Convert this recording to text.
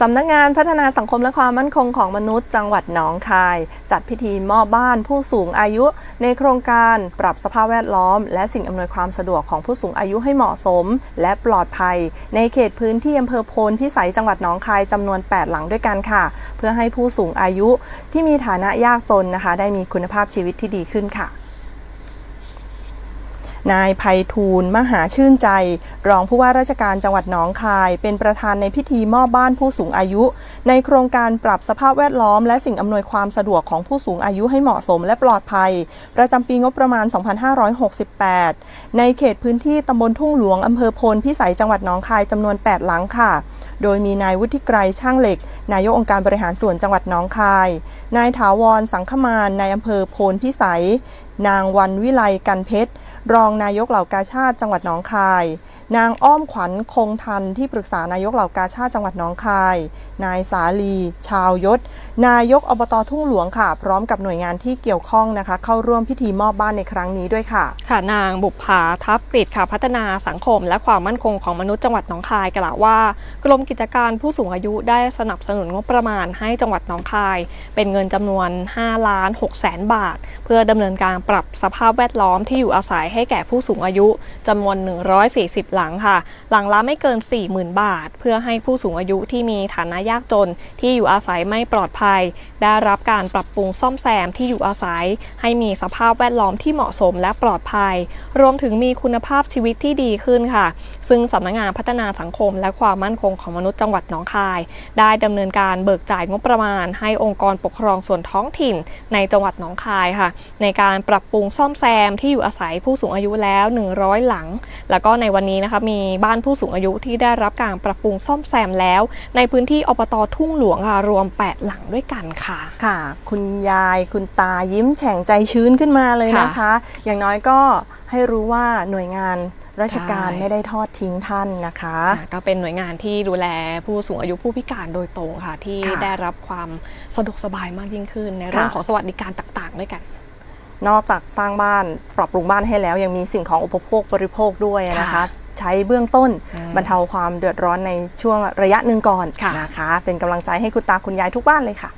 สำนักงานพัฒนาสังคมและความมั่นคงของมนุษย์จังหวัดหนองคาย จัดพิธีมอบบ้านผู้สูงอายุ ในโครงการปรับสภาพแวดล้อม และสิ่งอำนวยความสะดวกของผู้สูงอายุให้เหมาะสม และปลอดภัย ในเขตพื้นที่อำเภอโพนพิสัยจังหวัดหนองคายจำนวน 8 หลังด้วยกันค่ะ เพื่อให้ผู้สูงอายุที่มีฐานะยากจนนะคะ ได้มีคุณภาพชีวิตที่ดีขึ้นค่ะ นายภัยทูลมหาชื่นใจ รองผู้ว่าราชการจังหวัดหนองคาย เป็นประธานในพิธีมอบบ้านผู้สูงอายุ ในโครงการปรับสภาพแวดล้อม และสิ่งอำนวยความสะดวกของผู้สูงอายุให้เหมาะสมและปลอดภัย ประจำปีงบประมาณ 2568 ในเขตพื้นที่ตำบลทุ่งหลวงอำเภอโพนพิสัยจังหวัดหนองคายจำนวน 8 หลังค่ะ โดยมีนายวุฒิไกรช่างเหล็ก นายกองค์การบริหารส่วนจังหวัดหนองคาย นายถาวรสังขมานนายอำเภอโพนพิสัย นางวันวิไลกันเพชร รองนายกเหล่ากาชาติจังหวัดหนองคาย นางอ้อมขวัญคงทันที่ปรึกษานายกเหล่ากาชาติจังหวัดหนองคาย นายสาลี ชาวยศ นายกอบตทุ่งหลวงค่ะ พร้อมกับหน่วยงานที่เกี่ยวข้องนะคะ เข้าร่วมพิธีมอบบ้านในครั้งนี้ด้วยค่ะ ค่ะนางบุภาทัพกฤษค่ะพัฒนาสังคม และความมั่นคงของมนุษย์จังหวัดหนองคายกล่าวว่า กรมกิจการผู้สูงอายุได้สนับสนุนงบประมาณให้จังหวัดหนองคาย เป็นเงินจำนวน5ล้าน6แสนบาท เพื่อดำเนินการปรับสภาพแวดล้อมที่อยู่อาศัยให้แก่ผู้สูงอายุจำนวน 140 หลังค่ะ หลังละไม่เกิน 40,000 บาท เพื่อให้ผู้สูงอายุที่มีฐานะยากจน ที่อยู่อาศัยไม่ปลอดภัย ได้รับการปรับปรุงซ่อมแซมที่อยู่อาศัย ให้มีสภาพแวดล้อมที่เหมาะสมและปลอดภัย รวมถึงมีคุณภาพชีวิตที่ดีขึ้นค่ะ ซึ่งสำนักงานพัฒนาสังคม และความมั่นคงของมนุษย์จังหวัดหนองคาย ได้ดำเนินการเบิกจ่ายงบประมาณ ให้องค์กรปกครองส่วนท้องถิ่น ในจังหวัดหนองคายค่ะ ในการปรับปรุงซ่อมแซมที่อยู่อาศัยผู้สูงอายุแล้ว 100 หลัง แล้วก็ในวันนี้นะคะมีบ้านผู้สูงอายุที่ได้รับการปรับปรุงซ่อมแซมแล้ว ในพื้นที่อบตทุ่งหลวงค่ะรวม 8 หลังด้วยกันค่ะค่ะ คุณยายคุณตายิ้มแฉ่งใจชื้นขึ้นมาเลยนะคะ อย่างน้อยก็ให้รู้ว่าหน่วยงานราชการใช่ไม่ได้ทอดทิ้งท่านนะคะค่ะก็เป็นหน่วยงานที่ดูแลผู้สูงอายุผู้พิการโดยตรงค่ะ ที่ค่ะได้รับความสะดวกสบายมากยิ่งขึ้น ในเรื่องค่ะของสวัสดิการต่างๆ ด้วยกัน นอกจากสร้างบ้านปรับปรุงบ้านให้แล้ว ยังมีสิ่งของอุปโภคบริโภคด้วยนะคะค่ะใช้เบื้องต้นอืมบรรเทาความเดือดร้อนในช่วงระยะหนึ่งก่อนค่ะนะคะ เป็นกำลังใจให้คุณตาคุณยายทุกบ้านเลยค่ะ